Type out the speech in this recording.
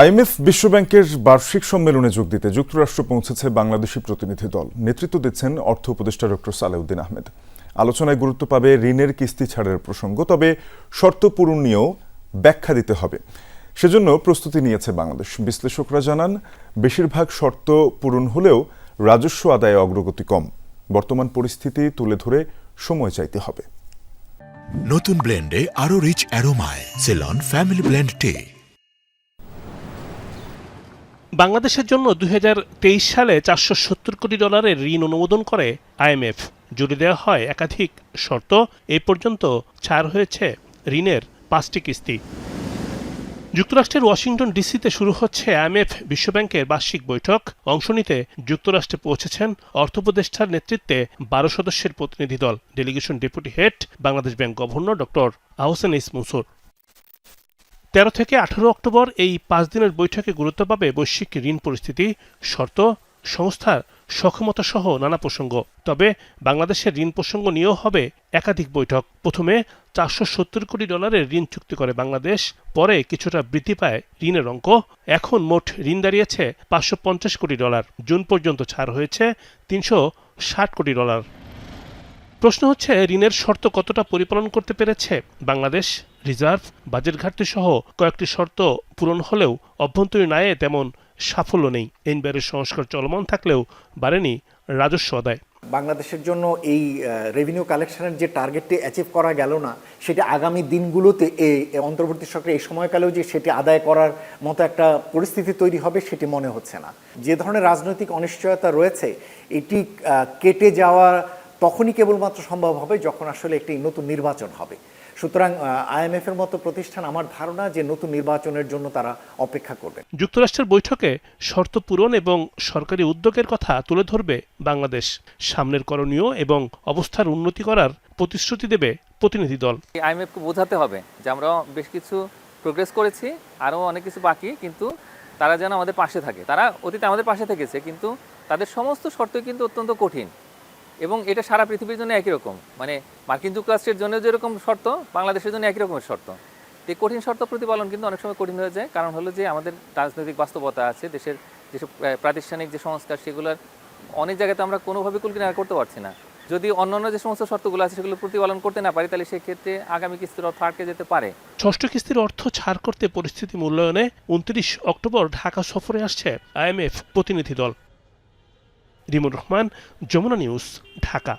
IMF বিশ্বব্যাংকের বার্ষিক সম্মেলনে যোগ দিতে যুক্তরাষ্ট্র পৌঁছেছে বাংলাদেশি প্রতিনিধি দল। নেতৃত্ব দিচ্ছেন অর্থ উপদেষ্টা ডক্টর সালেউদ্দিন আহমেদ। আলোচনায় গুরুত্ব পাবে ঋণের কিস্তি ছাড়ের প্রসঙ্গ, তবে শর্ত পূরণ নিয়েও ব্যাখ্যা দিতে হবে। সেজন্য প্রস্তুতি নিয়েছে বাংলাদেশ। বিশ্লেষকরা জানান, বেশিরভাগ শর্ত পূরণ হলেও রাজস্ব আদায়ে অগ্রগতি কম। বর্তমান পরিস্থিতি তুলে ধরে সময় চাইতে হবে। নতুন ব্লেন্ডে আরও রিচ অ্যারোমায়, সেলন, ফ্যামিলি ব্লেন্ড টে। বাংলাদেশের জন্য দুই হাজার তেইশ সালে চারশো সত্তর কোটি ডলারের ঋণ অনুমোদন করে আইএমএফ জুড়ে দেওয়া হয় একাধিক শর্ত এই পর্যন্ত ছাড় হয়েছে ঋণের পাঁচটি কিস্তি। যুক্তরাষ্ট্রের ওয়াশিংটন ডিসিতে শুরু হচ্ছে আইএমএফ বিশ্বব্যাংকের বার্ষিক বৈঠক। অংশ নিতে যুক্তরাষ্ট্রে পৌঁছেছেন অর্থোপদেষ্টার নেতৃত্বে বারো সদস্যের প্রতিনিধি দল। Delegation deputy head Bangladesh bank governor doctor Ahsan ইস মনসুর। তেরো থেকে আঠারো অক্টোবর এই পাঁচ দিনের বৈঠকে গুরুত্ব পাবে বৈশ্বিক ঋণ পরিস্থিতি, শর্ত, সংস্থার সক্ষমতা সহ নানা প্রসঙ্গ। তবে বাংলাদেশের ঋণ প্রসঙ্গ নিয়েও হবে একাধিক বৈঠক। প্রথমে চারশো সত্তর কোটি ডলারের ঋণ চুক্তি করে বাংলাদেশ, পরে কিছুটা বৃদ্ধি পায় ঋণের অঙ্ক। এখন মোট ঋণ দাঁড়িয়েছে পাঁচশো পঞ্চাশ কোটি ডলার। জুন পর্যন্ত ছাড় হয়েছে তিনশো ষাট কোটি ডলার। প্রশ্ন হচ্ছে, ঋণের শর্ত কতটা পরিপালন করতে পেরেছে? বাংলাদেশ রিজার্ভ বাজেট ঘাটতি সহ কয়েকটি শর্ত পূরণ হলেও অভ্যন্তরীণ আয়ে তেমন সাফল্য নেই। এনবিআরের সংস্কার চলমান থাকলেও বাড়েনি রাজস্ব আদায়। বাংলাদেশের জন্য এই রেভিনিউ কালেকশনের যে টার্গেটটি অ্যাচিভ করা গেল না, সেটি আগামী দিনগুলোতে এই অন্তর্বর্তী সরকার এই সময়কালেও যে সেটি আদায় করার মতো একটা পরিস্থিতি তৈরি হবে সেটি মনে হচ্ছে না। যে ধরনের রাজনৈতিক অনিশ্চয়তা রয়েছে, এটি কেটে যাওয়া তখনই কেবলমাত্র সম্ভব হবে যখন আসলে একটি নতুন নির্বাচন হবে। সুতরাং আইএমএফ এর মতো প্রতিষ্ঠান আমার ধারণা যে নতুন নির্বাচনের জন্য তারা অপেক্ষা করবে যুক্তরাষ্ট্রের বৈঠকে শর্ত পূরণ এবং সরকারি উদ্যোগের কথা তুলে ধরবে বাংলাদেশ। সামনের করণীয় এবং অবস্থার উন্নতি করার প্রতিশ্রুতি দেবে প্রতিনিধি দল। আইএমএফকে বোঝাতে হবে যে আমরা বেশ কিছু প্রোগ্রেস করেছি আরও অনেক কিছু বাকি কিন্তু তারা যেন আমাদের পাশে থাকে। তারা অতীতে আমাদের পাশে থেকেছে কিন্তু তাদের সমস্ত শর্তই কিন্তু অত্যন্ত কঠিন। এবং এটা সারা পৃথিবীর জন্য একই রকম। মানে মার্কিন যুক্তরাষ্ট্রের জন্য যেরকম শর্ত, বাংলাদেশের জন্য একই রকমের শর্ত। এই কঠিন শর্ত প্রতিপালন কিন্তু অনেক সময় কঠিন হয়ে যায়। কারণ হলো যে আমাদের রাজনৈতিক বাস্তবতা আছে, দেশের যেসব প্রাতিষ্ঠানিক যে সংস্কার, সেগুলোর অনেক জায়গাতে আমরা কোনোভাবে কুলকিনারা করতে পারছি না। যদি অন্যান্য যে সমস্ত শর্তগুলো আছে সেগুলো প্রতিপালন করতে না পারি, তাহলে সেক্ষেত্রে আগামী কিস্তির অর্থ আটকে যেতে পারে। ষষ্ঠ কিস্তির অর্থ ছাড় করতে পরিস্থিতি মূল্যায়নে উনত্রিশ অক্টোবর ঢাকা সফরে আসছে আইএমএফ প্রতিনিধি দল। রিমুর রহমান যমুনা নিউজ ঢাকা।